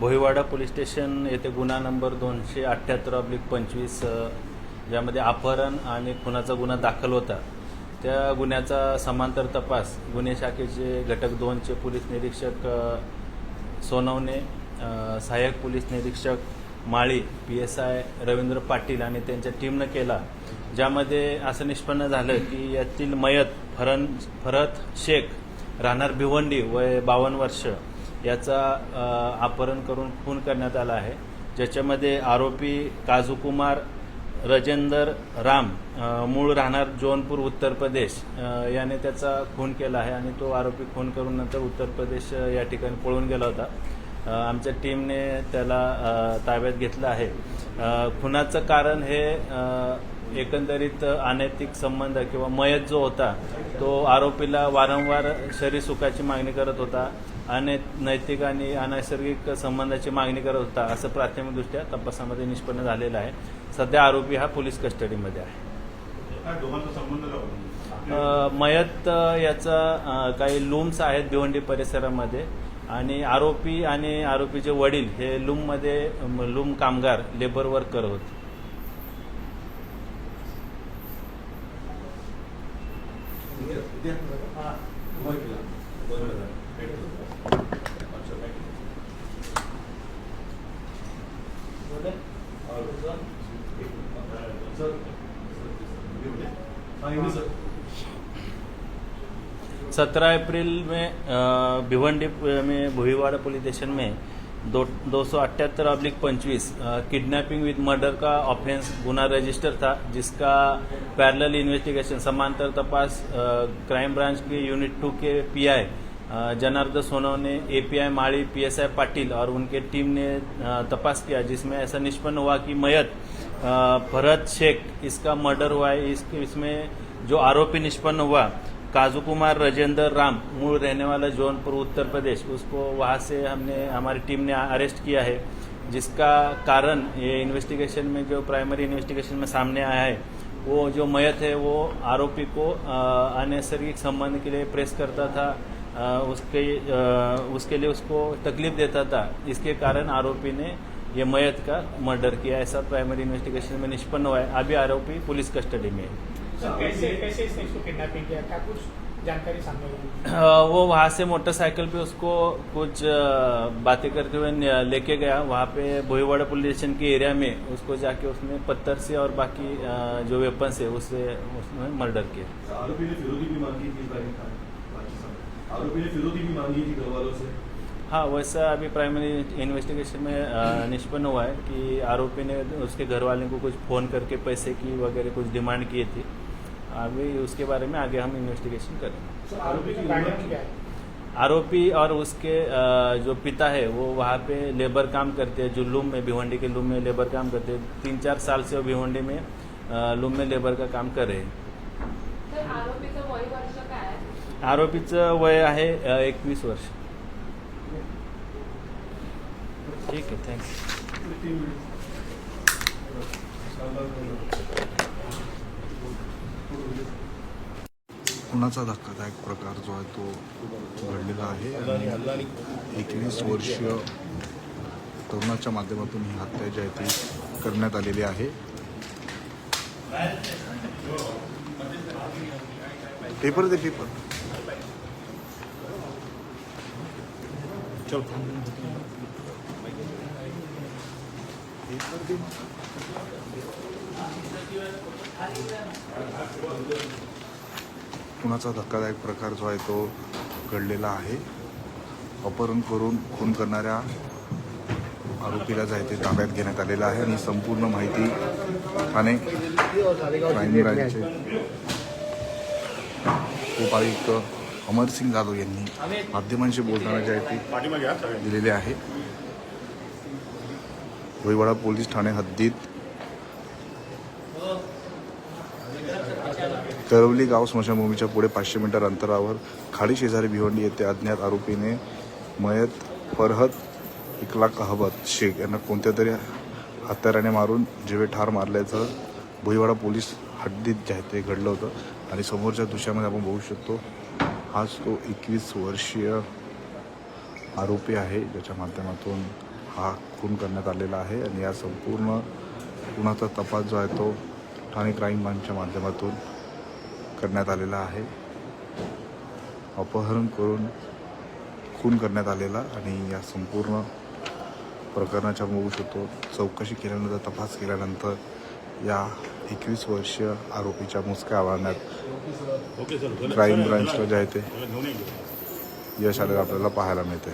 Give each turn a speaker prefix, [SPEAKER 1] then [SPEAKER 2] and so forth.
[SPEAKER 1] Bhoiwada police station येथे गुन्हा number दोनशे अठ्ठ्याहत्तर अब्लिक पंचवीस ज्यामध्ये अपहरण आणि खुनाचा गुन्हा दाखल होता. त्या गुन्ह्याचा समांतर तपास गुन्हे शाखेचे घटक दोनचे पोलीस निरीक्षक सोनवणे सहाय्यक पोलीस निरीक्षक Mali P S I Ravindra Patil आणि त्यांच्या टीमनं केला. ज्यामध्ये असं निष्पन्न झालं की यातील मयत फरन फरत शेख राहणार भिवंडी वय बावन्न वर्ष. याचा अपहरण करून खून करण्यात आला आहे. ज्याच्यामध्ये आरोपी काजूकुमार रजेंदर राम मूळ राहणार जौनपूर उत्तर प्रदेश. याने त्याचा खून केला आहे आणि तो आरोपी खून करून नंतर उत्तर प्रदेश या ठिकाणी पळून गेला होता. आमच्या टीमने त्याला ताब्यात घेतलं आहे. खुनाचं कारण हे एकंदरीत अनैतिक संबंध किंवा मयत जो होता तो आरोपीला वारंवार शरीर सुखाची मागणी करत होता आणि नैतिक आणि अनैसर्गिक संबंधाची मागणी करत होता असं प्राथमिकदृष्ट्या तपासामध्ये निष्पन्न झालेलं आहे. सध्या आरोपी हा पोलीस कस्टडीमध्ये आहे. मयत याचा काही लूम्स आहेत भिवंडी परिसरामध्ये आणि आरोपी आणि आरोपीचे वडील हे लूममध्ये लूम कामगार लेबर वर्क करत होते. सत्रह अप्रैल में भिवंडी में, भोईवाड़ा पुलिस स्टेशन में दो दो सौ अठहत्तर अब्लिक पंचवीस किडनैपिंग विद मर्डर का ऑफेंस गुना रजिस्टर था, जिसका पैरेलल इन्वेस्टिगेशन समांतर तपास क्राइम ब्रांच के यूनिट टू के PI Janardan Sonawane API Mali PSI Patil और उनके टीम ने तपास किया, जिसमें ऐसा निष्पन्न हुआ कि मयत फरहत शेख इसका मर्डर हुआ है इसके इसमें जो आरोपी निष्पन्न हुआ काजू कुमार राजेंद्र राम मूल रहने वाला जौनपुर उत्तर प्रदेश उसको वहाँ से हमने हमारी टीम ने अरेस्ट किया है जिसका कारण ये इन्वेस्टिगेशन में जो प्राइमरी इन्वेस्टिगेशन में सामने आया है वो जो मयत है वो आरोपी को अनैसर्गिक संबंध के लिए प्रेस करता था अ, उसके अ, उसके लिए उसको तकलीफ़ देता था इसके कारण आरोपी ने ये मयत का मर्डर किया ऐसा प्राइमरी इन्वेस्टिगेशन में निष्पन्न हुआ है। अभी आरोपी पुलिस कस्टडी में है।
[SPEAKER 2] कैसे कैसे इसने इसको किडनैपिंग किया? क्या कुछ जानकारी सामने
[SPEAKER 1] वो वहाँ से मोटरसाइकिल पे उसको कुछ बातें करते हुए लेके गया। वहाँ पे भोईवाड़ा पुलिस स्टेशन के एरिया में उसको जाके उसने पत्थर से और बाकी जो वेपन है उससे उसने मर्डर किया।
[SPEAKER 3] आरोपी ने फिरौती भी मांगी थी आरोपी ने फिरौती भी मांगी थी घर वालों से?
[SPEAKER 1] हाँ वैसा अभी प्राइमरी इन्वेस्टिगेशन में निष्पन्न हुआ है कि आरोपी ने उसके घर वाले को कुछ फ़ोन करके पैसे की वगैरह कुछ डिमांड किए थे। अभी उसके बारे में आगे हम इन्वेस्टिगेशन करेंगे।
[SPEAKER 2] आरोपी का क्या है?
[SPEAKER 1] आरोपी और उसके जो पिता है वो वहाँ पे लेबर काम करते हैं जो लूम में भिवंडी के लूम में लेबर काम करते हैं। तीन चार साल से वो भिवंडी में लूम में लेबर का काम कर रहे हैं।
[SPEAKER 4] तर आरोपीचं वय वर्ष काय आहे?
[SPEAKER 1] आरोपीचं वय आहे एकवीस वर्ष। ठीक आहे थँक्यू
[SPEAKER 5] कुणाचा धक्कादायक प्रकार जो आहे तो घडलेला आहे आणि एकवीस वर्षीय तरुणाच्या माध्यमातून ही हत्या जी आहे ती करण्यात आलेली आहे. पेपर दे पेपर कुणाचा धक्कादायक प्रकार जो आहे तो घडलेला आहे. अपहरण करून खून करणाऱ्या आरोपीला जे आहे ते ताब्यात घेण्यात आलेलं आहे आणि संपूर्ण माहिती ठाणे क्राईम ब्रांचचे. उपायुक्त अमरसिंग जाधव यांनी माध्यमांशी बोलताना जे आहे ते दिलेले आहे. भोईवाडा पोलीस ठाणे हद्दीत. तरवली गाव स्मशानभूमीच्या पुढे पाचशे मीटर अंतरावर खाडी शेजारी भिवंडी येथे अज्ञात आरोपीने मयत फरहत इकलाक अहमद शेख यांना कोणत्या तरी हत्याराने मारून जीवे ठार मारल्याचं भुईवाडा पोलीस हद्दीत जे आहे ते घडलं होतं. आणि समोरच्या दृश्यामध्ये आपण बघू शकतो आज तो एकवीस वर्षीय आरोपी आहे ज्याच्या माध्यमातून हा खून करण्यात आलेला आहे आणि या संपूर्ण खुनाचा तपास जो आहे तो ठाणे क्राईम ब्रांचच्या माध्यमातून करण्यात आलेला आहे. अपहरण करून खून करण्यात आलेला आणि या संपूर्ण प्रकरणाच्या बघू शकतो. चौकशी केल्यानंतर तपास केल्यानंतर या एकवीस वर्षीय आरोपीच्या मुसक्या आवाहनात क्राईम ब्रांचला जे आहे ते. यश आलेलं आपल्याला पाहायला मिळते